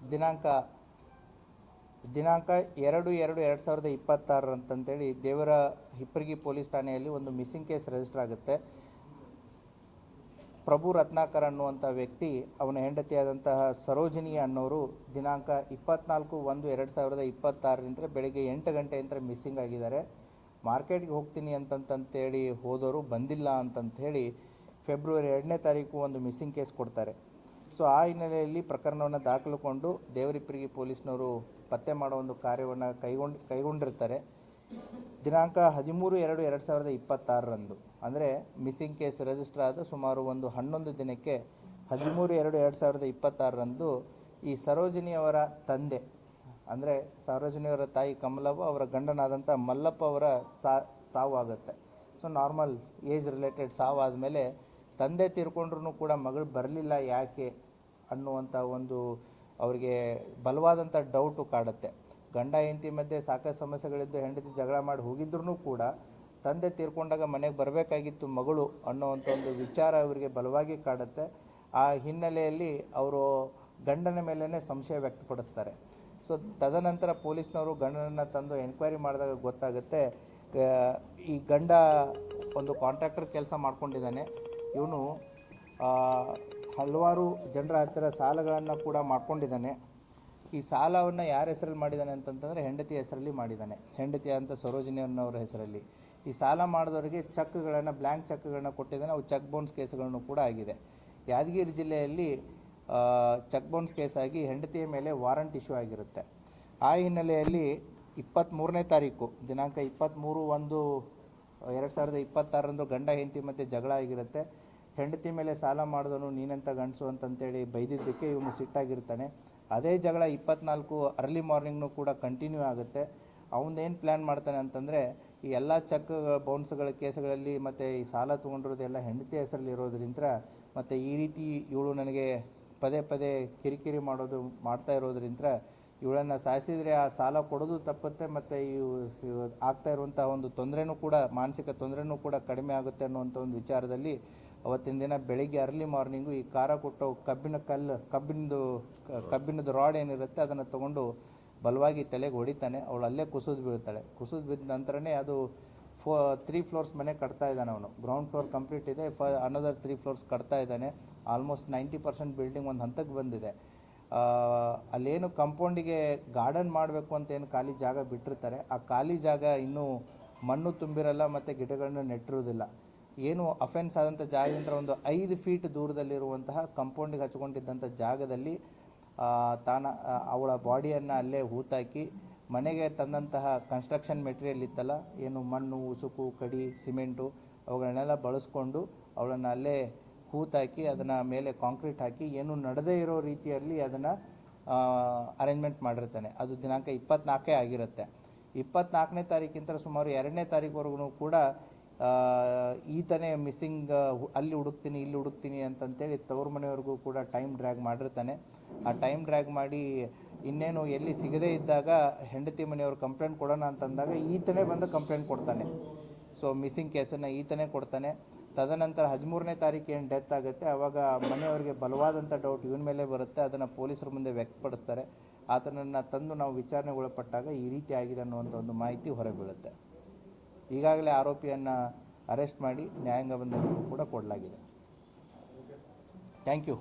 ದಿನಾಂಕ ದಿನಾಂಕ ಎರಡು ಎರಡು ಎರಡು ಸಾವಿರದ ಇಪ್ಪತ್ತಾರು ಅಂತಂತೇಳಿ ದೇವರ ಹಿಪ್ಪರಗಿ ಪೊಲೀಸ್ ಠಾಣೆಯಲ್ಲಿ ಒಂದು ಮಿಸ್ಸಿಂಗ್ ಕೇಸ್ ರಿಜಿಸ್ಟರ್ ಆಗುತ್ತೆ. ಪ್ರಭು ರತ್ನಾಕರ್ ಅನ್ನುವಂಥ ವ್ಯಕ್ತಿ, ಅವನ ಹೆಂಡತಿಯಾದಂತಹ ಸರೋಜಿನಿ ಅನ್ನೋರು ದಿನಾಂಕ ಇಪ್ಪತ್ನಾಲ್ಕು ಒಂದು ಎರಡು ಸಾವಿರದ ಇಪ್ಪತ್ತಾರರಿಂದ ಬೆಳಗ್ಗೆ ಎಂಟು ಗಂಟೆಯಿಂದ ಮಿಸ್ಸಿಂಗ್ ಆಗಿದ್ದಾರೆ. ಮಾರ್ಕೆಟ್ಗೆ ಹೋಗ್ತೀನಿ ಅಂತಂತಂತೇಳಿ ಹೋದವರು ಬಂದಿಲ್ಲ ಅಂತಂತ ಹೇಳಿ ಫೆಬ್ರವರಿ ಎರಡನೇ ತಾರೀಕು ಒಂದು ಮಿಸ್ಸಿಂಗ್ ಕೇಸ್ ಕೊಡ್ತಾರೆ. ಸೊ ಆ ಹಿನ್ನೆಲೆಯಲ್ಲಿ ಪ್ರಕರಣವನ್ನು ದಾಖಲುಕೊಂಡು ದೇವರಿಪ್ಪರಿಗೆ ಪೊಲೀಸ್ನವರು ಪತ್ತೆ ಮಾಡೋ ಒಂದು ಕಾರ್ಯವನ್ನು ಕೈಗೊಂಡು, ಕೈಗೊಂಡಿರ್ತಾರೆ. ದಿನಾಂಕ ಹದಿಮೂರು ಎರಡು ಎರಡು ಸಾವಿರದ ಇಪ್ಪತ್ತಾರರಂದು. ಅಂದರೆ ಮಿಸ್ಸಿಂಗ್ ಕೇಸ್ ರಿಜಿಸ್ಟರ್ ಆದ ಸುಮಾರು ಒಂದು ಹನ್ನೊಂದು ದಿನಕ್ಕೆ ಹದಿಮೂರು ಎರಡು ಎರಡು ಸಾವಿರದ ಇಪ್ಪತ್ತಾರರಂದು ಈ ಸರೋಜಿನಿಯವರ ತಂದೆ, ಅಂದರೆ ಸರೋಜಿನಿಯವರ ತಾಯಿ ಕಮಲವ್ವ ಅವರ ಗಂಡನಾದಂಥ ಮಲ್ಲಪ್ಪ ಅವರ ಸಾ, ಸಾವು ಆಗುತ್ತೆ. ಸೊ ನಾರ್ಮಲ್ ಏಜ್ ರಿಲೇಟೆಡ್ ಸಾವು ಆದಮೇಲೆ ತಂದೆ ತೀರ್ಕೊಂಡ್ರೂ ಕೂಡ ಮಗಳು ಬರಲಿಲ್ಲ ಯಾಕೆ ಅನ್ನುವಂಥ ಒಂದು ಅವರಿಗೆ ಬಲವಾದಂಥ ಡೌಟು ಕಾಡುತ್ತೆ. ಗಂಡ ಹೆಂಡತಿ ಮಧ್ಯೆ ಸಾಕಷ್ಟು ಸಮಸ್ಯೆಗಳಿದ್ದು ಹೆಂಡತಿ ಜಗಳ ಮಾಡಿ ಹೋಗಿದ್ರು ಕೂಡ ತಂದೆ ತೀರ್ಕೊಂಡಾಗ ಮನೆಗೆ ಬರಬೇಕಾಗಿತ್ತು ಮಗಳು ಅನ್ನೋವಂಥ ಒಂದು ವಿಚಾರ ಅವರಿಗೆ ಬಲವಾಗಿ ಕಾಡುತ್ತೆ. ಆ ಹಿನ್ನೆಲೆಯಲ್ಲಿ ಅವರು ಗಂಡನ ಮೇಲೇ ಸಂಶಯ ವ್ಯಕ್ತಪಡಿಸ್ತಾರೆ. ಸೊ ತದನಂತರ ಪೊಲೀಸ್ನವರು ಗಂಡನನ್ನು ತಂದು ಎನ್ಕ್ವೈರಿ ಮಾಡಿದಾಗ ಗೊತ್ತಾಗುತ್ತೆ ಈ ಗಂಡ ಒಂದು ಕಾಂಟ್ರಾಕ್ಟರ್ ಕೆಲಸ ಮಾಡ್ಕೊಂಡಿದ್ದಾನೆ. ಇವನು ಹಲವಾರು ಜನರ ಹತ್ತಿರ ಸಾಲಗಳನ್ನು ಕೂಡ ಮಾಡ್ಕೊಂಡಿದ್ದಾನೆ. ಈ ಸಾಲವನ್ನು ಯಾರ ಹೆಸರಲ್ಲಿ ಮಾಡಿದ್ದಾನೆ ಅಂತಂತಂದರೆ ಹೆಂಡತಿ ಹೆಸರಲ್ಲಿ ಮಾಡಿದ್ದಾನೆ. ಹೆಂಡತಿ ಅಂತ ಸರೋಜಿನಿ ಅನ್ನೋರ ಹೆಸರಲ್ಲಿ. ಈ ಸಾಲ ಮಾಡಿದವರಿಗೆ ಚೆಕ್ಗಳನ್ನು ಬ್ಲ್ಯಾಂಕ್ ಚೆಕ್ಗಳನ್ನು ಕೊಟ್ಟಿದ್ದಾನೆ. ಅವು ಚೆಕ್ ಬೌನ್ಸ್ ಕೇಸ್ಗಳನ್ನು ಕೂಡ ಆಗಿದೆ. ಯಾದಗಿರಿ ಜಿಲ್ಲೆಯಲ್ಲಿ ಚೆಕ್ ಬೌನ್ಸ್ ಕೇಸಾಗಿ ಹೆಂಡತಿಯ ಮೇಲೆ ವಾರಂಟ್ ಇಶ್ಯೂ ಆಗಿರುತ್ತೆ. ಆ ಹಿನ್ನೆಲೆಯಲ್ಲಿ ಇಪ್ಪತ್ತ್ಮೂರನೇ ತಾರೀಕು, ದಿನಾಂಕ ಇಪ್ಪತ್ತ್ಮೂರು ಒಂದು ಎರಡು ಸಾವಿರದ ಇಪ್ಪತ್ತಾರರಂದು ಗಂಡ ಹೆಂಡತಿ ಮಧ್ಯೆ ಜಗಳ ಆಗಿರುತ್ತೆ. ಹೆಂಡತಿ ಮೇಲೆ ಸಾಲ ಮಾಡಿದನು ನೀನೆಂತ ಗಂಡಸು ಅಂತಂತೇಳಿ ಬೈದಿದ್ದಕ್ಕೆ ಇವನು ಸಿಟ್ಟಾಗಿರ್ತಾನೆ. ಅದೇ ಜಗಳ ಇಪ್ಪತ್ನಾಲ್ಕು ಅರ್ಲಿ ಮಾರ್ನಿಂಗ್ನು ಕೂಡ ಕಂಟಿನ್ಯೂ ಆಗುತ್ತೆ. ಅವನೇನು ಪ್ಲ್ಯಾನ್ ಮಾಡ್ತಾನೆ ಅಂತಂದರೆ, ಈ ಎಲ್ಲ ಚೆಕ್ ಬೌನ್ಸ್ಗಳ ಕೇಸ್ಗಳಲ್ಲಿ ಮತ್ತು ಈ ಸಾಲ ತೊಗೊಂಡಿರೋದೆಲ್ಲ ಹೆಂಡತಿ ಹೆಸರಲ್ಲಿ ಇರೋದ್ರಿಂದ ಮತ್ತು ಈ ರೀತಿ ಇವಳು ನನಗೆ ಪದೇ ಪದೇ ಕಿರಿಕಿರಿ ಮಾಡೋದು ಮಾಡ್ತಾ ಇರೋದ್ರಿಂದ ಇವಳನ್ನು ಸಾಯಿಸಿದರೆ ಆ ಸಾಲ ಕೊಡೋದು ತಪ್ಪುತ್ತೆ, ಮತ್ತು ಇವು ಆಗ್ತಾ ಇರುವಂಥ ಒಂದು ತೊಂದರೆನೂ ಕೂಡ, ಮಾನಸಿಕ ತೊಂದರೆನೂ ಕೂಡ ಕಡಿಮೆ ಆಗುತ್ತೆ ಅನ್ನುವಂಥ ಒಂದು ವಿಚಾರದಲ್ಲಿ ಅವತ್ತಿನ ದಿನ ಬೆಳಿಗ್ಗೆ ಅರ್ಲಿ ಮಾರ್ನಿಂಗು ಈ ಖಾರ ಕೊಟ್ಟು ಕಬ್ಬಿನ ಕಲ್ಲು ಕಬ್ಬಿನದು ಕಬ್ಬಿನದು ರಾಡ್ ಏನಿರುತ್ತೆ ಅದನ್ನು ತಗೊಂಡು ಬಲವಾಗಿ ತಲೆಗೆ ಹೊಡಿತಾನೆ. ಅವಳು ಅಲ್ಲೇ ಕುಸಿದು ಬೀಳ್ತಾಳೆ. ಕುಸಿದು ಬಿದ್ದ ನಂತರನೇ ಅದು ಫೋ ತ್ರೀ ಫ್ಲೋರ್ಸ್ ಮನೆ ಕಟ್ತಾ ಇದ್ದಾನೆ ಅವನು. ಗ್ರೌಂಡ್ ಫ್ಲೋರ್ ಕಂಪ್ಲೀಟ್ ಇದೆ. ಫ ಅನದರ್ ತ್ರೀ ಫ್ಲೋರ್ಸ್ ಕಟ್ತಾ ಇದ್ದಾನೆ. ಆಲ್ಮೋಸ್ಟ್ ನೈಂಟಿ ಪರ್ಸೆಂಟ್ ಬಿಲ್ಡಿಂಗ್ ಒಂದು ಹಂತಕ್ಕೆ ಬಂದಿದೆ. ಅಲ್ಲೇನು ಕಂಪೌಂಡಿಗೆ ಗಾರ್ಡನ್ ಮಾಡಬೇಕು ಅಂತ ಏನು ಖಾಲಿ ಜಾಗ ಬಿಟ್ಟಿರ್ತಾರೆ. ಆ ಖಾಲಿ ಜಾಗ ಇನ್ನೂ ಮಣ್ಣು ತುಂಬಿರಲ್ಲ ಮತ್ತು ಗಿಡಗಳನ್ನ ನೆಟ್ಟಿರೋದಿಲ್ಲ ಏನು ಅಫೆನ್ಸ್ ಆದಂಥ ಜಾಗದಿಂದ ಒಂದು ಐದು ಫೀಟ್ ದೂರದಲ್ಲಿರುವಂತಹ ಕಂಪೌಂಡಿಗೆ ಹಚ್ಕೊಂಡಿದ್ದಂಥ ಜಾಗದಲ್ಲಿ ತಾನ ಅವಳ ಬಾಡಿಯನ್ನು ಅಲ್ಲೇ ಹೂತಾಕಿ, ಮನೆಗೆ ತಂದಂತಹ ಕನ್ಸ್ಟ್ರಕ್ಷನ್ ಮೆಟೀರಿಯಲ್ ಇತ್ತಲ್ಲ, ಏನು ಮಣ್ಣು, ಉಸುಕು, ಕಡಿ ಸಿಮೆಂಟು ಅವುಗಳನ್ನೆಲ್ಲ ಬಳಸ್ಕೊಂಡು ಅವಳನ್ನು ಅಲ್ಲೇ ಹೂತಾಕಿ ಅದನ್ನು ಮೇಲೆ ಕಾಂಕ್ರೀಟ್ ಹಾಕಿ ಏನು ನಡೆದೇ ಇರೋ ರೀತಿಯಲ್ಲಿ ಅದನ್ನು ಅರೇಂಜ್ಮೆಂಟ್ ಮಾಡಿರ್ತಾನೆ. ಅದು ದಿನಾಂಕ ಇಪ್ಪತ್ನಾಲ್ಕೇ ಆಗಿರುತ್ತೆ. ಇಪ್ಪತ್ನಾಲ್ಕನೇ ತಾರೀಕಿಂತ ಸುಮಾರು ಎರಡನೇ ತಾರೀಕುವರೆಗೂ ಕೂಡ ಈತನೇ ಮಿಸ್ಸಿಂಗ್ ಅಲ್ಲಿ ಹುಡುಕ್ತೀನಿ, ಇಲ್ಲಿ ಹುಡುಕ್ತೀನಿ ಅಂತಂತೇಳಿ ತವ್ರ ಮನೆಯವ್ರಿಗೂ ಕೂಡ ಟೈಮ್ ಡ್ರ್ಯಾಗ್ ಮಾಡಿರ್ತಾನೆ. ಆ ಟೈಮ್ ಡ್ರ್ಯಾಗ್ ಮಾಡಿ ಇನ್ನೇನು ಎಲ್ಲಿ ಸಿಗದೇ ಇದ್ದಾಗ ಹೆಂಡತಿ ಮನೆಯವರು ಕಂಪ್ಲೇಂಟ್ ಕೊಡೋಣ ಅಂತಂದಾಗ ಈತನೇ ಬಂದು ಕಂಪ್ಲೇಂಟ್ ಕೊಡ್ತಾನೆ. ಸೊ ಮಿಸ್ಸಿಂಗ್ ಕೇಸನ್ನು ಈತನೇ ಕೊಡ್ತಾನೆ. ತದನಂತರ ಹದಿಮೂರನೇ ತಾರೀಕು ಏನು ಡೆತ್ ಆಗುತ್ತೆ ಆವಾಗ ಮನೆಯವರಿಗೆ ಬಲವಾದಂಥ ಡೌಟ್ ಇವನ ಮೇಲೆ ಬರುತ್ತೆ, ಅದನ್ನು ಪೊಲೀಸರ ಮುಂದೆ ವ್ಯಕ್ತಪಡಿಸ್ತಾರೆ. ಆತನನ್ನು ತಂದು ನಾವು ವಿಚಾರಣೆಗೆ ಒಳಪಟ್ಟಾಗ ಈ ರೀತಿ ಆಗಿದೆ ಅನ್ನುವಂಥ ಒಂದು ಮಾಹಿತಿ ಹೊರಬೀಳುತ್ತೆ. ಈಗಾಗಲೇ ಆರೋಪಿಯನ್ನು ಅರೆಸ್ಟ್ ಮಾಡಿ ನ್ಯಾಯಾಂಗ ಬಂಧನಕ್ಕೂ ಕೂಡ ಕೊಡಲಾಗಿದೆ. Thank you